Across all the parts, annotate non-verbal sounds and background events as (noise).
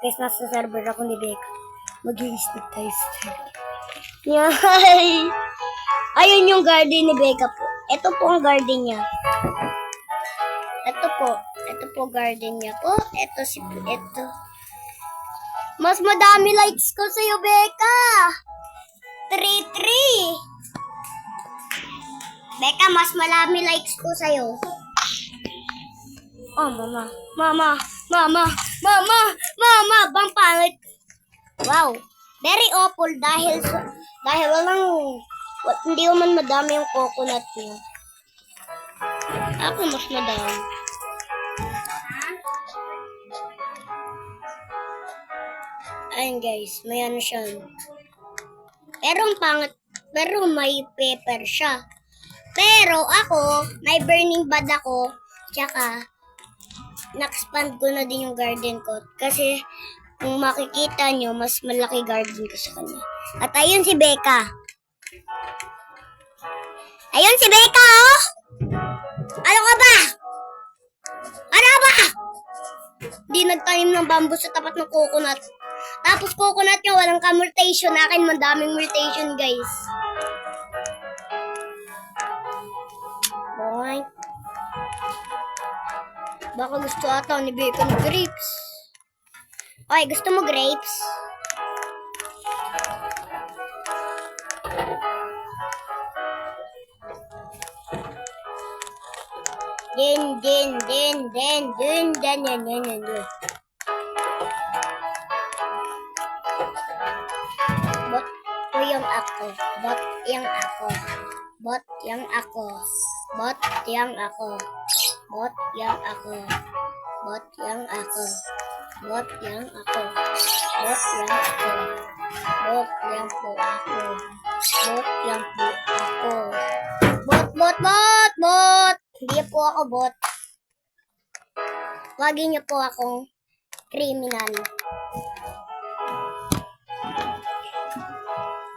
Guys, nasa server ako ni Becca. Mag-i-stick tayo. Yay! Ayun yung garden ni Becca po. Ito po ang garden niya. Ito po. Ito po garden niya po. Ito si... Ito. Mas madami likes ko sa'yo, Becca! 3-3! Becca, mas marami likes ko sa'yo. Oh, mama. Mama. Mama. Mama. Mama. Bang. Wow. Very awful dahil dahil walang wa- hindi man madami yung coconut niya. Ako mas madami. Ayun guys, may ano siya. Pero ang pangit, pero may pepper siya. Pero ako, may burning bad ako, tsaka na-expand ko na din yung garden ko. Kasi kung makikita nyo, mas malaki garden ko sa kanya. At ayun si Becca. Ayun si Becca, oh! Ano ka ba? Ano ba? Di nagtanim ng bamboo sa tapat ng coconut. Tapos coconut nyo, walang kamultation. Akin, madaming multation, guys. Baka gusto ata ni ng grapes. Okay, gusto mo grapes? Din, din, din, din, din, din, din, din, din, din. Bot ko yung ako. Bot yung ako. Bot yung ako. Bot yung ako. Bot yung ako. Bot yung ako. Bot yung ako. Bot yung ako. Bot yung po ako. Bot yung po ako. Bot, bot, bot, bot! Hindi po ako bot. Wagin niyo po akong criminal.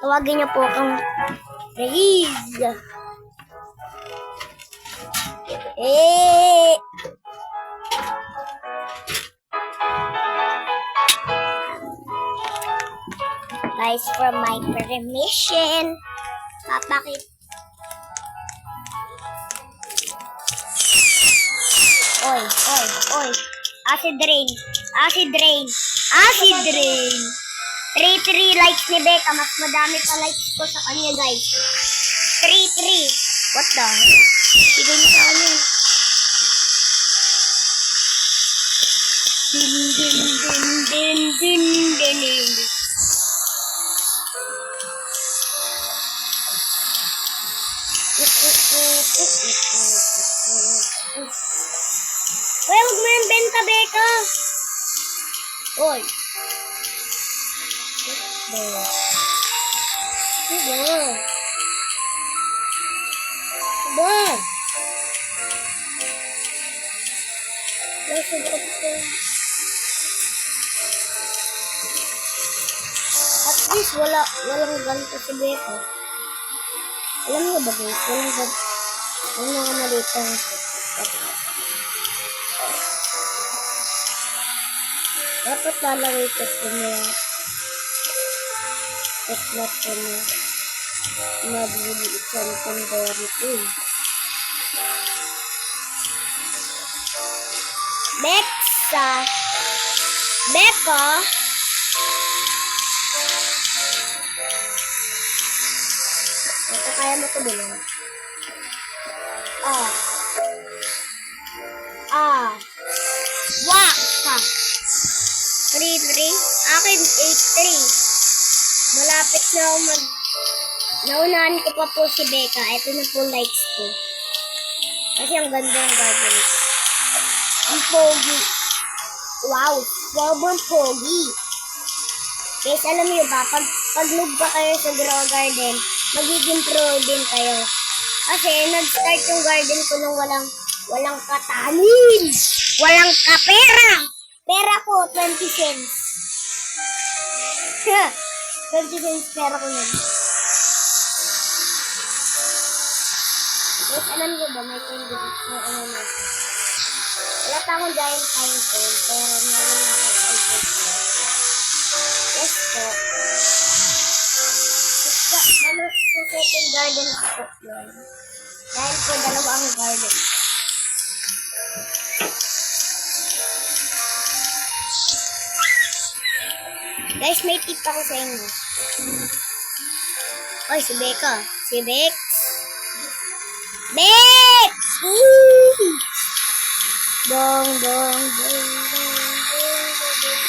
Tawagin niyo po akong Reyes. Eh! Guys, for my permission. Papakit. Oy, oy, oy. Acid rain. Acid rain. Acid rain. 3-3 likes ni Becca. Mas madami pa likes ko sa kanya, guys. 3-3. What the? Bigay niyo sa kanya. Din, din, din, din, din, din, din. Uy, huwag mo yung benta, Becca. Oy. Diba? Diba? Diba? Nasa loob ko. At least wala, walang ganito si Becca. Alam niyo ba guys, walang ganito. Yung mga maliit dapat lalagay ko sa mga teklat ko na mabilis ang pandari ko. Bexa! Beko! Ito kaya mo ito bilhin. Ah. Ah. Waka! 3-3. Akin, 8-3. Malapit na ako mag... Naunahan ko pa po si Becca. Ito na po likes ko. Kasi ang ganda yung garden ko. Ang pogi. Wow, sobrang pogi. Guys, alam niyo ba, pag, pag noob ba kayo sa grow garden, magiging pro din kayo. Kasi nag-start yung garden ko nung walang, walang katanin. Walang kapera. Pera ko, 20 cents. (laughs) 20 cents pera ko nun. Guys, alam ko ba may candy beat na ano na ito? Wala pa akong giant pineapple, pero meron ako pineapple. Yes po. Basta, ano sa second garden ko po yun. Dahil po, dalawa ang garden. Guys, may tip ako sa inyo. Oy, si Becca. Si Becca. Woo! Dong, dong, dong, dong, dong, dong.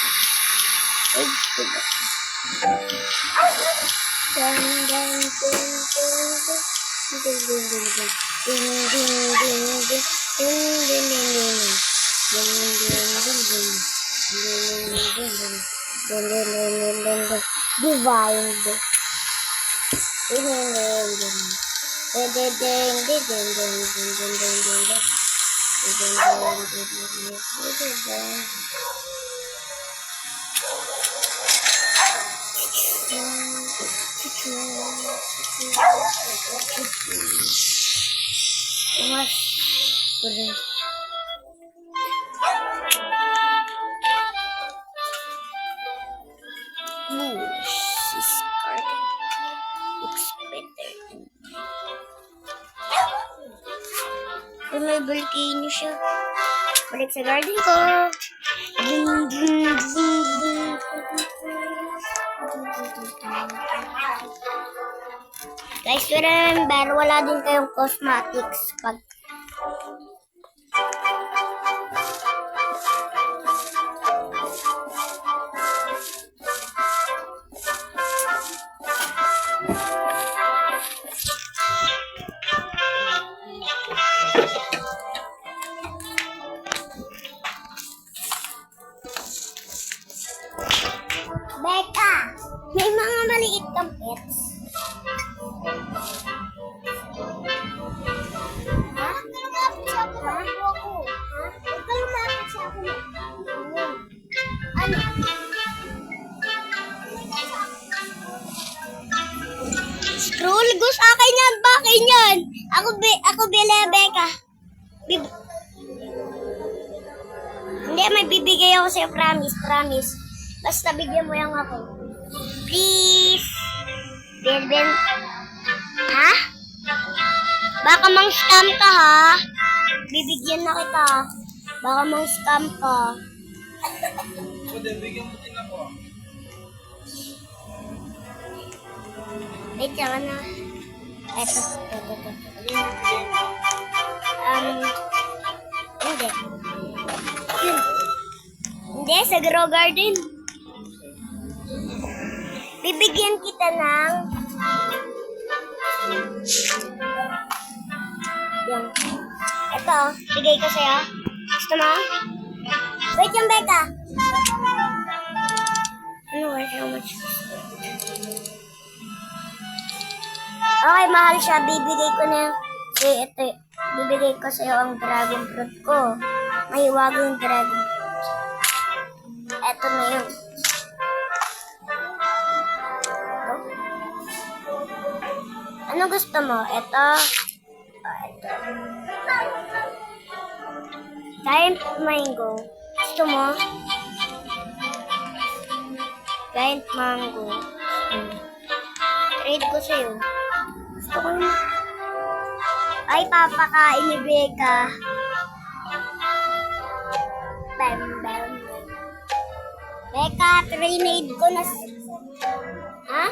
Dong, dong, dong, dong, dong. Ding, ding, ding. Ding, ding, ding, ding. Ding, ding, ding, ding. Ding, ding, ding, ding. Ding, ding, ding, ding. Ding, ding, ding, ding, ding, ding. Divine. Ding, ding, ding, ding. Umarım. Volcano siya. Balik sa garden ko. Ding, ding, ding, ding. Guys, remember, wala din kayong cosmetics pag Baka mang scam ka ha? Bibigyan na kita. Baka mang scam ka. Pwede, bigyan mo din ako. Wait lang na. Eto, eto, eto? Um, hindi. Hindi, sa grow garden. Bibigyan kita ng... Yan. Ito, bigay ko sa'yo. Gusto mo? Wait yung Becca. Ano ba how much? Okay, mahal siya. Bibigay ko na si ito. Bibigay ko sa'yo ang dragon fruit ko. Mahiwago yung dragon fruit. Ito na yun. Ano gusto mo? Ito. Giant mango. Gusto mo? Giant mango. Hmm. Trade ko sa'yo. Gusto ko yun. Ay, papakain ni Becca. Bam, bam. Becca, trinade ko na... Ha?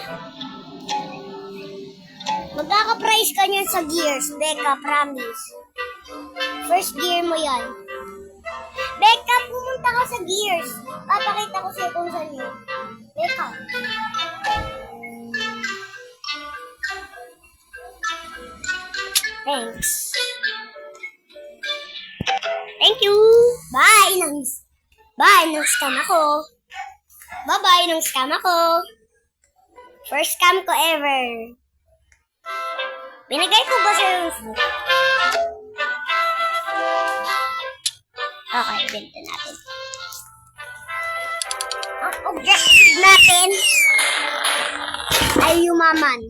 Magkaka-price ka niyan sa gears, Becca, promise. First gear mo yan. Becca, pumunta ka sa gears. Papakita ko sa'yo kung saan yun. Becca. Thanks. Thank you. Bye. Nang, bye. Nang scam ako. Bye-bye. Nang scam ako. First scam ko ever. Binigay ko ba sa yung food? Okay, benta natin. Ang objective natin ay yumaman.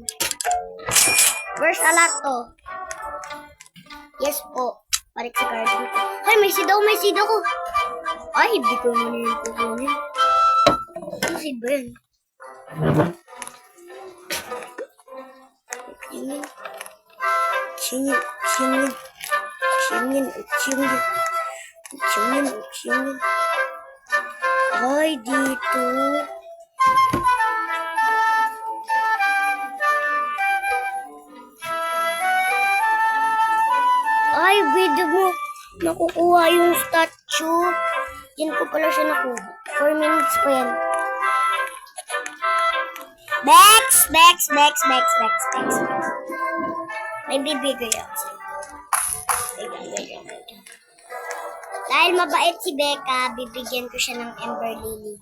Where's a lot to? Yes po. Balik sa garden ko. Ay, may ako, may seed ako. Ay, hindi ko muna yung kukunin. Ano seed ba yun? Singin. Singin. Singin. Singin. Singin. Singin. Ay, dito. Ay, video mo. Nakukuha yung statue. Yan ko pala siya nakuha. 4 minutes pa yan. Bex! Bex! Bex! Bex! Bex! Bex! Bex! May bibigay ako lang. Dahil mabait si Becca, bibigyan ko siya ng Ember Lily.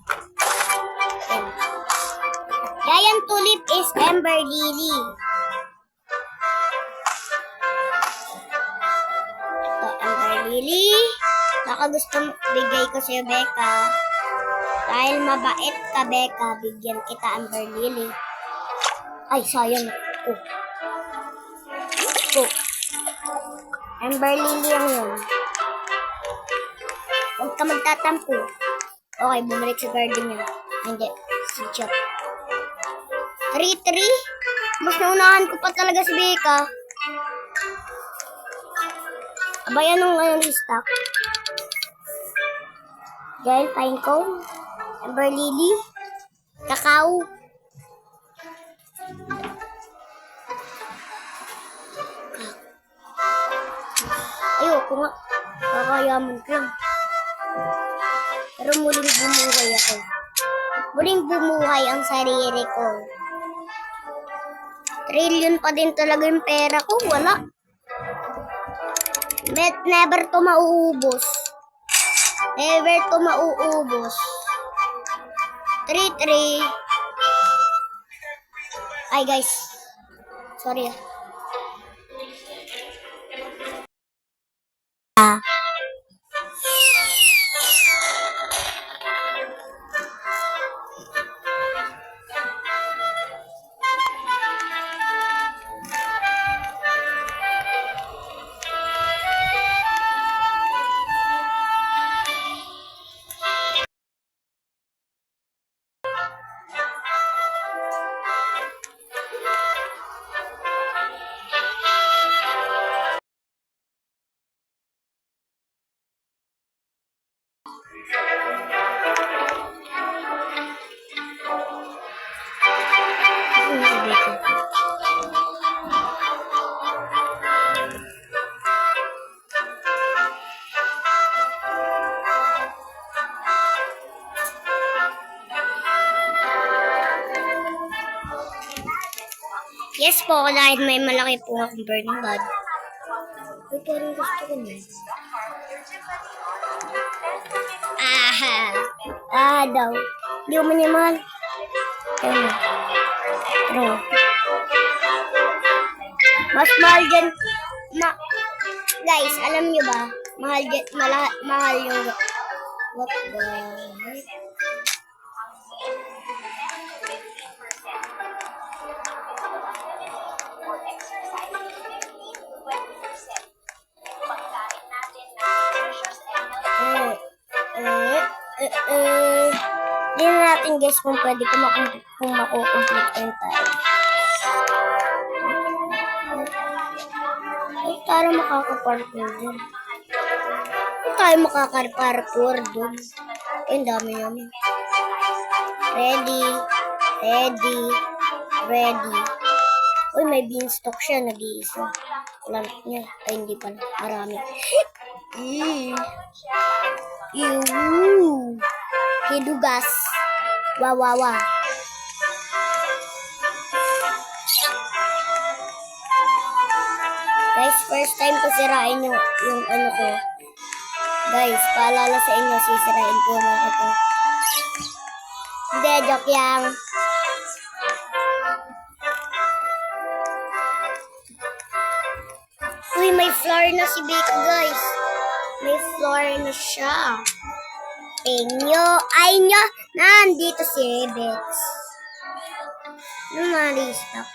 Giant Tulip is Ember Lily. Ito, Ember Lily. Baka gusto bigay ko sa'yo, Becca. Dahil mabait ka, Becca, bigyan kita Amber Lily. Ay, sayang. Oh. Oh. Amber Lily ang yun. Huwag ka magtatampo. Okay, bumalik sa garden niya. Hindi, si Chop. 3-3? Mas naunahan ko pa talaga si Becca. Abay, anong ngayon stock? Dahil pinecone, Amber Lily, Kakao. Kakayaman ko. Pero muling bumuhay ako. Muling bumuhay ang sarili ko. Trillion pa din talaga yung pera ko. Wala. Bet never to mauubos. Never to mauubos. 3-3. Ay, guys. Sorry ah. Yes po, dahil may malaki po akong burning bag. Uy, parang gusto ko na. Ah, daw. Hindi ko manimal. Ano? Ano? Mas mahal dyan. Ma Guys, alam nyo ba? Mahal dyan, mahal yung... What the... eh. Hindi na natin guys kung pwede kung, makum- kung makukomplete yung tayo. Ay, para makakaparkour dun. Kung tayo makakaparkour dun. Ay, ang dami namin. Ready. Ready. Ready. Uy, may beanstalk siya. Nag-iisa. Plant niya. Ay, hindi pala. Marami. Mm. Ew. Hidugas. Wawawa. Guys, first time ko sirain yung, yung ano ko. Guys, paalala sa inyo, sisirain ko lang ito. Hindi, joke yang. Uy, may flower na si Bika, guys. May flower na siya. Inyo, ay nyo, nandito si Bex. Ano na-restock?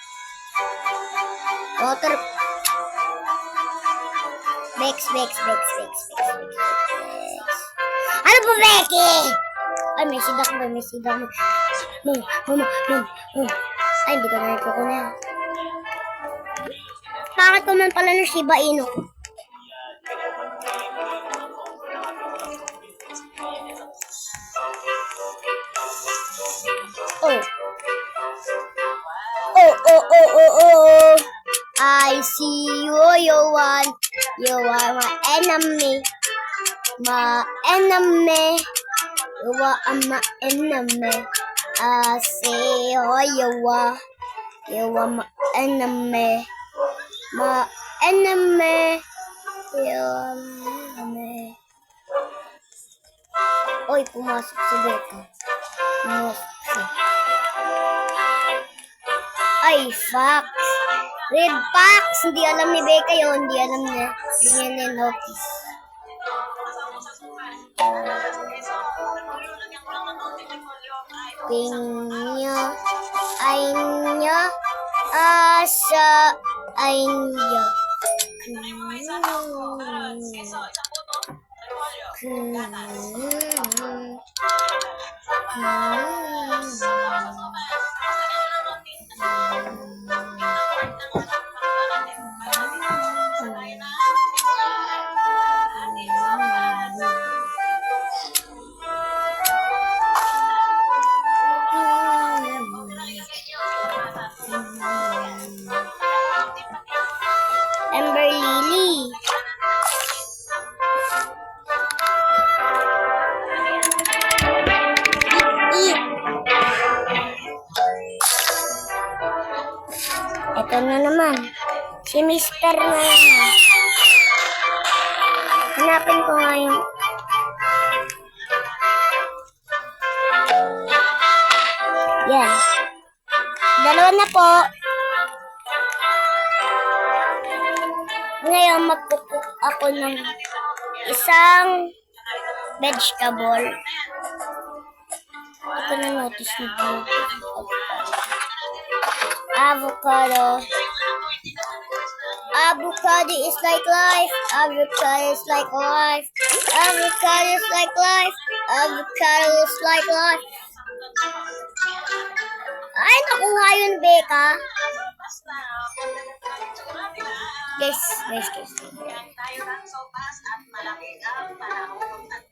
Water. Bex, Bex, Bex, Bex, Bex, Bex, Bex. Ano po, Becky? Ay, may sidak ba? May sidak ba? Mama, mom, mom. Ay, hindi ko na ikukunin. pangit naman pala ng Shiba Inu. You are my enemy. My enemy. You are my enemy. I see who oh, you are. You are my enemy. My enemy. You are my enemy. Oy, pumasok si Becca. Pumasok. Red Fox. Hindi alam ni Becca yun. Hindi alam niya. Hindi niya ninotice. Pinya ay niya asa ay niya. Ember Mr. na naman. Hanapin ko nga yung... Yan. Dalawa na po. Ngayon, magkukuk ako ng isang vegetable. Hindi ko na notice na po. Avocado. Avocado is like life. Avocado is like life. Avocado is like life. Avocado is like life. Ay, nakuha yun, Becca. Guys, guys, guys. tayo ng sopas at malamig ang panahon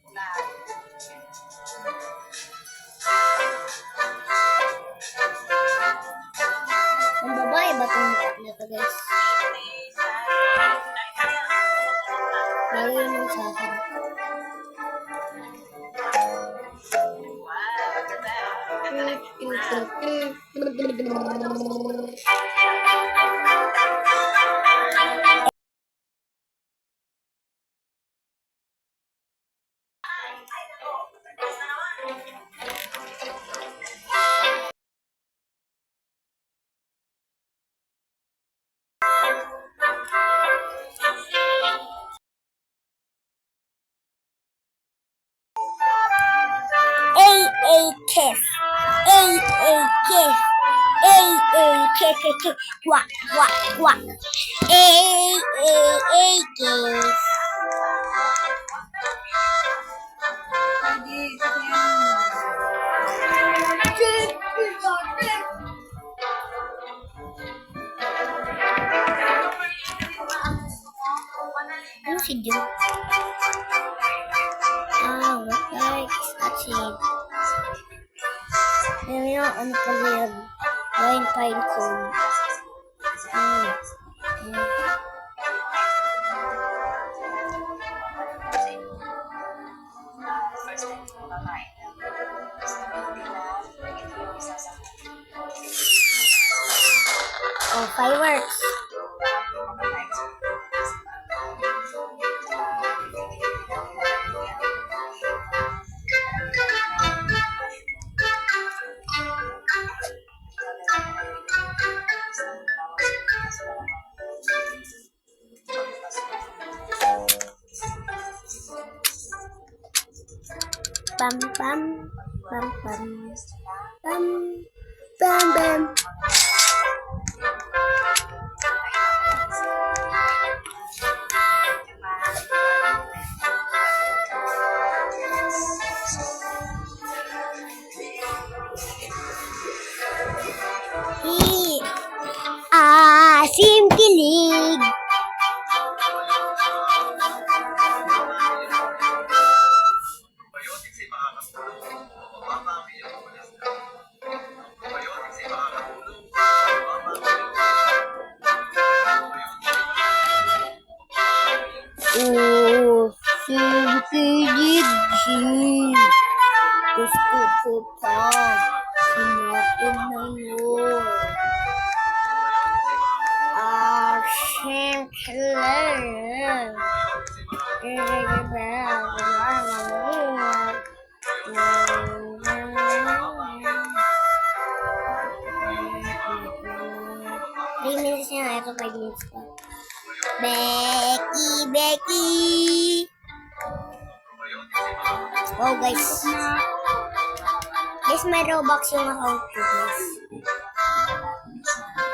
Lalo yun Quack quack quack. A A A kiss. Ano si Joe? Ah, what likes? That's it. Yan yun, ano pala yan? Wine pine cone. fireworks. Bam bam bam bam. Robux yung ko, guys.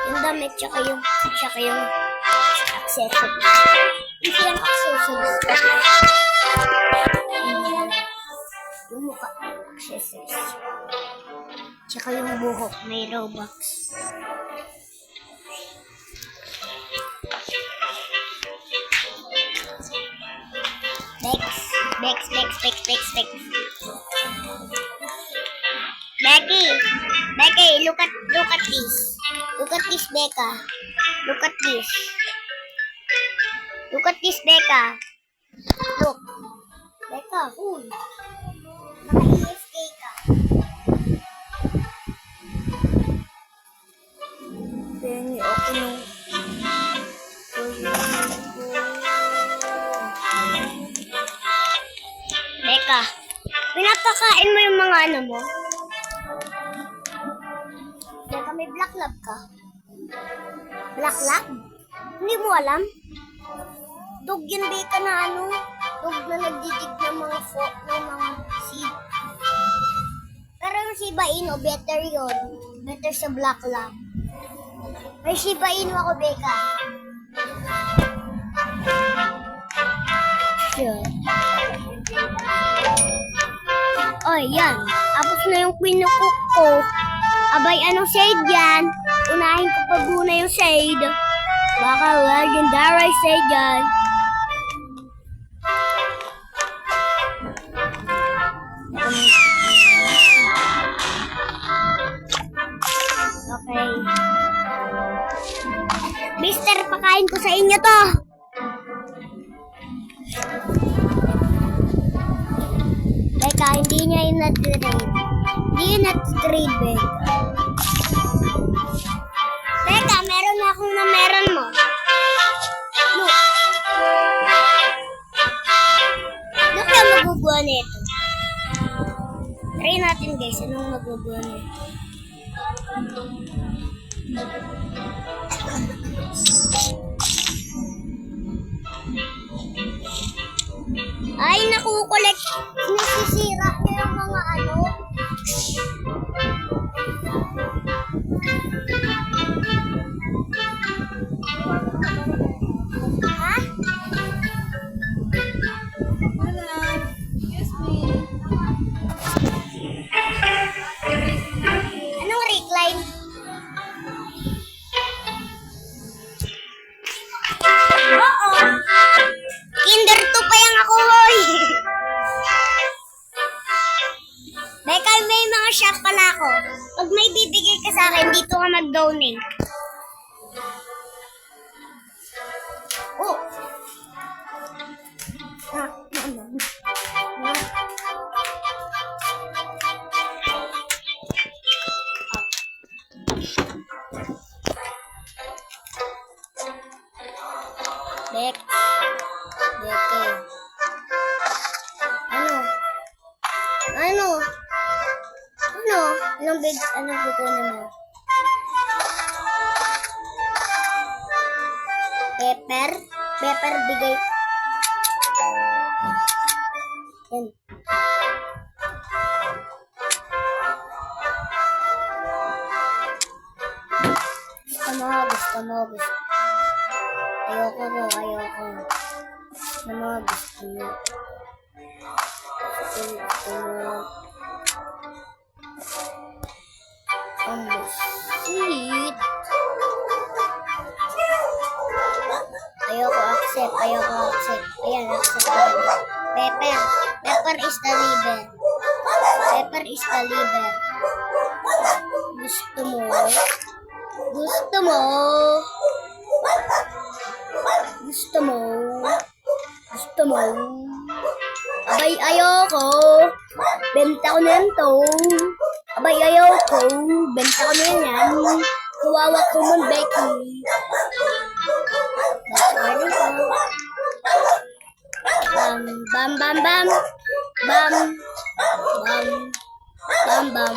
Yung damit, tsaka yung, tsaka yung accessories. Ito yung accessories. Yung mukha, accessories. Tsaka yung buhok, may Robux. Bex, Bex, Bex, Bex, Bex, Bex. Becky, Becky, look at, look at this. Look at this, Becca. Look at this. Look at this, Becca. Look. Becca. Becca, pinapakain mo yung mga ano mo? Black ka? Black lab? Hindi mo alam? Dog yun, Becca, na ano? Dog na nagdidig ng mga folk ng mga seed. Pero yung Shiba Inu, better yon Better sa black lab. May Shiba Inu ako, Becca. Sure. Oy, yan. Tapos na yung pinukok ko. Abay, anong shade yan? Unahin ko pa muna yung shade. Baka legendary shade yan. Okay. Mister, pakain ko sa inyo to. Teka, hindi niya yung nat-trade. Yung nat-trade, Becca. Teka, meron na akong na meron mo. Look. Look yung magubuha nito. Try natin guys, anong magubuha nito. Ay, nakukulek. Nasisira Anong big, anong kukunin mo? Pepper? Pepper, bigay. Yan. Gusto mo, gusto mo, gusto. Ayoko mo, ayoko. Gusto mo, gusto mo. Gusto, gusto mo. Ang sweet. Ayoko accept, ayoko accept. Ayan, accept ko. Pepper. Pepper is the liver. Pepper is the liver. Gusto mo? Gusto mo? Gusto mo? Gusto mo? Abay, ayoko. Benta ko na to. Abay, ayaw ko. Benta ko na yan. Kawawa ko man, Becky. Morning po. Bam, bam, bam, bam. Bam. Bam. Bam, bam.